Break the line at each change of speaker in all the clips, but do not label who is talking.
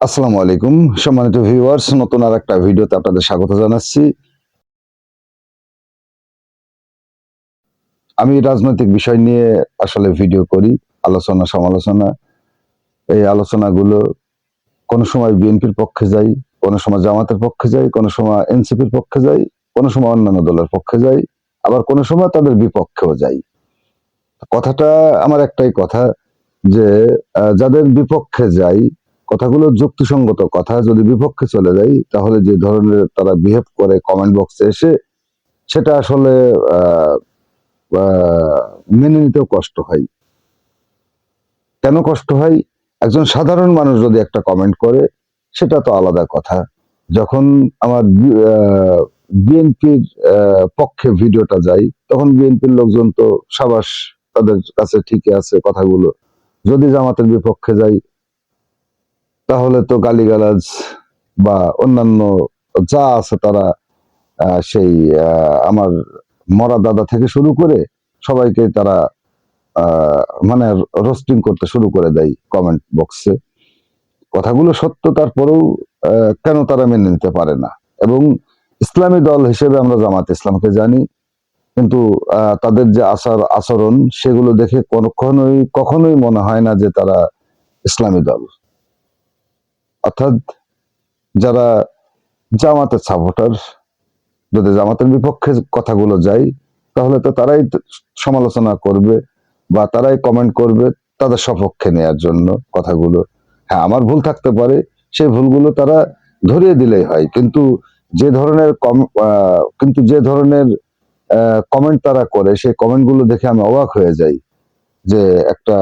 আসসালামু আলাইকুম। সম্মানিত ভিউয়ার্স নতুন আর একটা ভিডিওতে আপনাদের স্বাগত জানাচ্ছি। আমি রাজনৈতিক বিষয় নিয়ে আসলে ভিডিও করি, আলোচনা, সমালোচনা। এই আলোচনাগুলো কোনো সময় বিএনপির পক্ষে যাই, কোনো সময় জামাতের পক্ষে যাই, কোনো সময় এনসিপির পক্ষে যাই, কোনো সময় অন্যান্য দলের পক্ষে যাই, আবার কোনো সময় তাদের বিপক্ষেও যাই। কথাটা আমার একটাই কথা যে যাদের বিপক্ষে যাই কথাগুলো যুক্তিসঙ্গত, কথা যদি বিপক্ষে চলে যাই তাহলে যে ধরনের তারা বিহেভ করে কমেন্ট বক্সে এসে, সেটা আসলে মেনে নিতেও কষ্ট হয়। কেন কষ্ট হয়? একজন সাধারণ মানুষ যদি একটা কমেন্ট করে, সেটা তো আলাদা কথা। যখন আমার বিএনপির পক্ষে ভিডিওটা যাই তখন বিএনপির লোকজন তো সাবাস তাদের কাছে ঠিকই আছে কথাগুলো। যদি জামাতের বিপক্ষে যাই তাহলে তো গালিগালাজ বা অন্যান্য যা আছে তারা সেই আমার মরা দাদা থেকে শুরু করে সবাইকে তারা মানে রোস্টিং করতে শুরু করে দেয় কমেন্ট বক্সে কথাগুলো সত্য, তারপরেও কেন তারা মেনে নিতে পারে না? এবং ইসলামী দল হিসেবে আমরা জামাত ইসলামকে জানি, কিন্তু তাদের যে আচার, আচরণ, সেগুলো দেখে কখনোই কখনোই মনে হয় না যে তারা ইসলামী দল। অর্থাৎ যারা জামাতের সাপোর্টার যদি জামাতের বিপক্ষে কথাগুলো যায়, তাহলে তো তারাই সমালোচনা করবে বা তারাই কমেন্ট করবে তাদের সপক্ষে নেয়ার জন্য কথাগুলো। হ্যাঁ আমার ভুল থাকতে পারে, সেই ভুলগুলো তারা ধরিয়ে দিলেই হয়। কিন্তু যে ধরনের কম কিন্তু যে ধরনের কমেন্ট তারা করে, সেই কমেন্টগুলো দেখে আমি অবাক হয়ে যাই যে একটা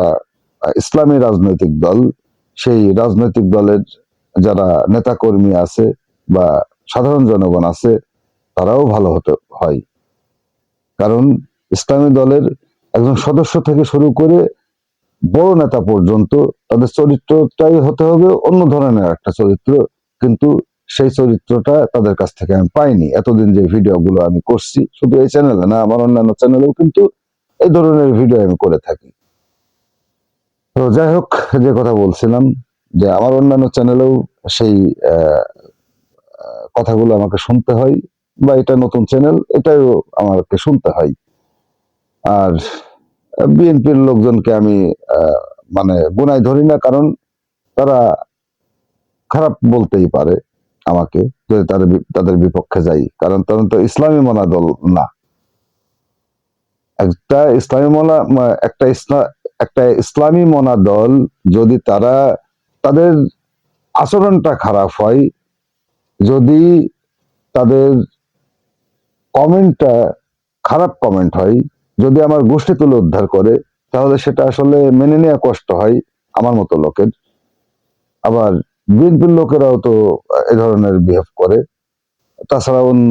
ইসলামী রাজনৈতিক দল, সেই রাজনৈতিক দলের যারা নেতাকর্মী আছে বা সাধারণ জনগণ আছে, তারাও ভালো হতে হয়। কারণ ইসলামী দলের একজন সদস্য থেকে শুরু করে বড় নেতা পর্যন্ত তাদের চরিত্রটাই হতে হবে অন্য ধরনের একটা চরিত্র, কিন্তু সেই চরিত্রটা তাদের কাছ থেকে আমি পাইনি। এতদিন যে ভিডিওগুলো আমি করছি, শুধু এই চ্যানেলে না, আমার অন্যান্য চ্যানেলেও কিন্তু এই ধরনের ভিডিও আমি করে থাকি। তো যাই হোক, যে কথা বলছিলাম যে আমার অন্যান্য চ্যানেলেও সেই কথাগুলো আমাকে শুনতে হয় বা এটা নতুন চ্যানেল এটাও আমাকে শুনতে হয়। আর বিএনপির লোকজনকে আমি মানে গুনায় ধরি না, কারণ তারা খারাপ বলতেই পারে আমাকে, যদি তাদের তাদের বিপক্ষে যাই, কারণ তারা তো ইসলামী মনা দল না। একটা ইসলামী মনা, একটা ইসলাম একটা ইসলামী মনা দল যদি তারা তাদের আচরণটা খারাপ হয়। যদি তাদের কমেন্টটা খারাপ কমেন্ট হয়, যদি আমার গোষ্ঠী তুলে উদ্ধার করে, তাহলে সেটা আসলে মেনে নেওয়া কষ্ট হয় আমার মতো লোকের। আবার বিএনপির লোকেরাও তো এ ধরনের বিহেভ করে। তাছাড়া অন্য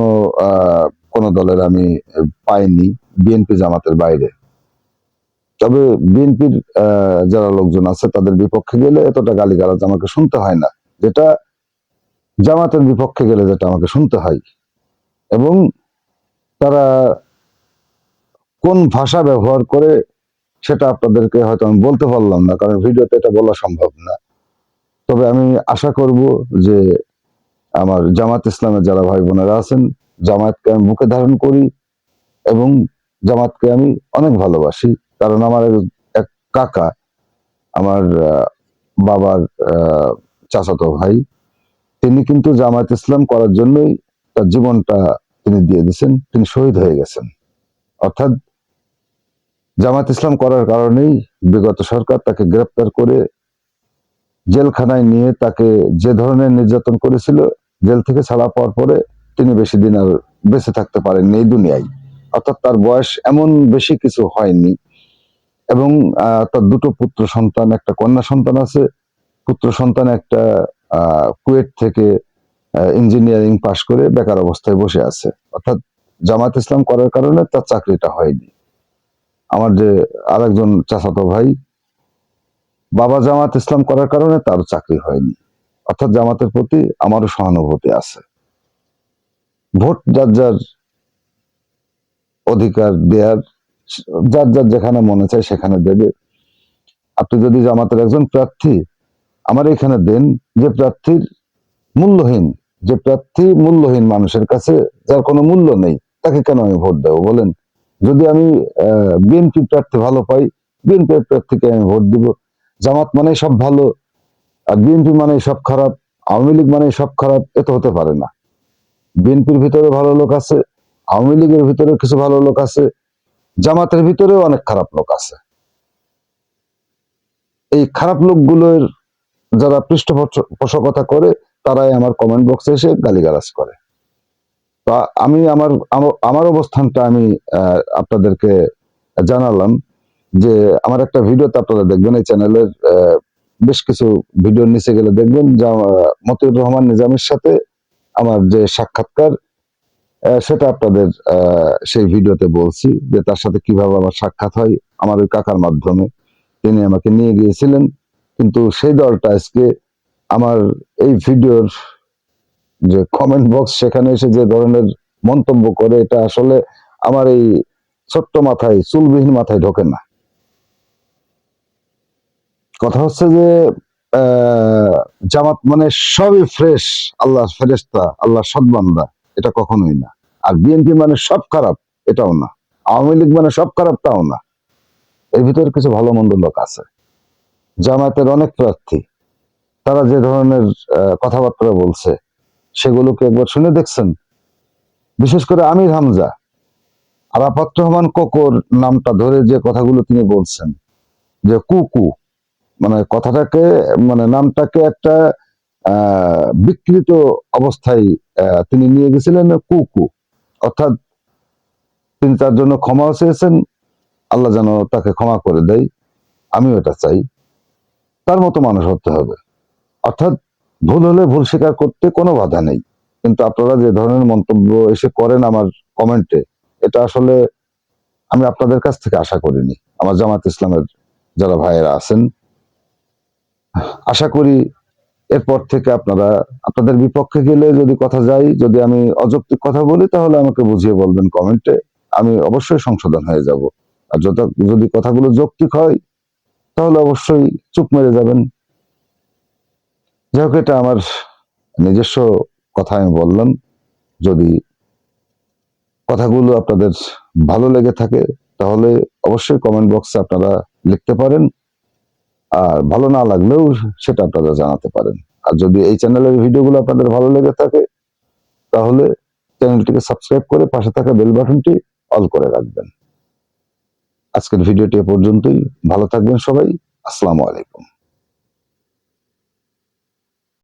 কোন দলের আমি পাইনি, বিএনপি জামাতের বাইরে। তবে বিএনপির যারা লোকজন আছে তাদের বিপক্ষে গেলে এতটা গালিগালাজ আমাকে শুনতে হয় না। যেটা জামাতের বিপক্ষে গেলে যেটা আমাকে শুনতে হয়। এবং তারা কোন ভাষা ব্যবহার করে সেটা আপনাদেরকে হয়তো আমি বলতে পারলাম না, কারণ ভিডিওতে এটা বলা সম্ভব না। তবে আমি আশা করব যে আমার জামাত ইসলামের যারা ভাই বোনেরা আছেন, জামায়াতকে আমি বুকে ধারণ করি এবং জামাতকে আমি অনেক ভালোবাসি। কারণ আমার এক- কাকা, আমার বাবার চাচাতো ভাই, তিনি কিন্তু জামাত ইসলাম করার জন্যই তার জীবনটা তিনি দিয়ে দিয়েছেন, তিনি শহীদ হয়ে গেছেন। অর্থাৎ জামাত ইসলাম করার কারণেই বিগত সরকার তাকে গ্রেপ্তার করে জেলখানায় নিয়ে তাকে যে ধরনের নির্যাতন করেছিল, জেল থেকে ছাড়া পাওয়ার পরে তিনি বেশি দিন আর বেঁচে থাকতে পারেননি এই দুনিয়ায়। অর্থাৎ তার বয়স এমন বেশি কিছু হয়নি এবং তার দুটো পুত্র সন্তান, একটা কন্যা সন্তান আছে। পুত্র সন্তান একটা কুয়েট থেকে ইঞ্জিনিয়ারিং পাশ করে বেকার অবস্থায় বসে আছে। অর্থাৎ জামাত ইসলাম করার কারণে তার চাকরিটা হয়নি। আমার যে আরেকজন চাচাতো ভাই, বাবা জামাত ইসলাম করার কারণে তার চাকরি হয়নি। অর্থাৎ জামাতের প্রতি আমারও সহানুভূতি আছে। ভোট যার যার অধিকার দেয়ার যার যার যেখানে মনে চায় সেখানে দেবে। আপনি যদি জামাতের একজন প্রার্থী, আমার এখানে দেন যে প্রার্থীর মূল্যহীন, যে প্রার্থী মূল্যহীন মানুষের কাছে যার কোনো মূল্য নেই, তাকে কেন আমি ভোট দেবো বলেন? যদি আমি বিএনপি প্রার্থী ভালো পাই বিএনপি প্রার্থীকে আমি ভোট দিব। জামাত মানে সব ভালো, আর বিএনপি মানে সব খারাপ, আওয়ামী লীগ মানে সব খারাপ, এ তো হতে পারে না। বিএনপির ভিতরে ভালো লোক আছে, আওয়ামী লীগের ভিতরে কিছু ভালো লোক আছে জামাতের ভিতরেও অনেক খারাপ লোক আছে। এই খারাপ লোকগুলোর যারা পৃষ্ঠপোষকতা করে, তারাই আমার কমেন্ট বক্সে এসে গালিগালাজ করে। তা আমি আমার, আমার- অবস্থানটা আমি আপনাদেরকে জানালাম যে আমার একটা ভিডিওতে আপনারা দেখবেন, এই চ্যানেলের বেশ কিছু ভিডিওর নিচে গেলে দেখবেন যা মতিউর রহমান নিজামের সাথে আমার যে সাক্ষাৎকার সেটা আপনাদের সেই ভিডিওতে বলছি যে তার সাথে কীভাবে আমার সাক্ষাৎ হয় আমার ওই কাকার মাধ্যমে। তিনি আমাকে নিয়ে গিয়েছিলেন, কিন্তু সেই দলটা আজকে আমার এই ভিডিওর যে কমেন্ট বক্স সেখানে এসে যে ধরনের মন্তব্য করে, এটা আসলে আমার এই ছোট্ট মাথায়, চুলবিহীন মাথায় ঢোকে না। কথা হচ্ছে যে জামাত মানে সবই ফ্রেশ আল্লাহ ফেরেস্তা আল্লাহ সৎবান্দা এটা কখনোই না। আর বিএনপি মানে সব খারাপ, এটাও না। আওয়ামী লীগ মানে সব খারাপ, তাও না। এর ভিতরে কিছু ভালো মন্দ লোক আছে। জামায়াতের অনেক প্রার্থী। তারা যে ধরনের কথাবার্তা বলছে, সেগুলোকে একবার শুনে দেখছেন। বিশেষ করে আমির হামজা। আরাফাত রহমান কোকর নামটা ধরে যে কথাগুলো তিনি বলছেন, যে কুকু মানে কথাটাকে মানে নামটাকে একটা বিকৃত অবস্থায় তিনি নিয়ে গেছিলেন কুকু। অর্থাৎ তিনি তার জন্য ক্ষমাও চেয়েছেন, আল্লাহ যেন তাকে ক্ষমা করে দেয়। আমিও এটা চাই। তার মতো মানুষ হতে হবে। অর্থাৎ ভুল হলে ভুল স্বীকার করতে কোনো বাধা নেই। কিন্তু আপনারা যে ধরনের মন্তব্য এসে করেন আমার কমেন্টে, এটা আসলে আমি আপনাদের কাছ থেকে আশা করিনি। আমার জামাত ইসলামের যারা ভাইয়েরা আছেন, আশা করি এরপর থেকে আপনারা, আপনাদের বিপক্ষে গেলে যদি কথা যাই, যদি আমি অযৌক্তিক কথা বলি, তাহলে আমাকে বুঝিয়ে বলবেন কমেন্টে। আমি অবশ্যই সংশোধন হয়ে যাব। আর যত, যদি কথাগুলো যৌক্তিক হয়, তাহলে অবশ্যই চুপ মেরে যাবেন। যাই হোক, এটা আমার নিজস্ব কথা আমি বললাম। যদি কথাগুলো আপনাদের ভালো লেগে থাকে, তাহলে অবশ্যই কমেন্ট বক্সে আপনারা লিখতে পারেন। আর ভালো না লাগলেও সেটা আপনারা জানাতে পারেন। আর যদি এই চ্যানেলের ভিডিওগুলো আপনাদের ভালো লেগে থাকে, তাহলে চ্যানেলটিকে সাবস্ক্রাইব করে পাশে থাকা বেল বাটনটি অল করে রাখবেন। আজকের ভিডিওটি এ পর্যন্তই। ভালো থাকবেন সবাই। আসসালামু আলাইকুম।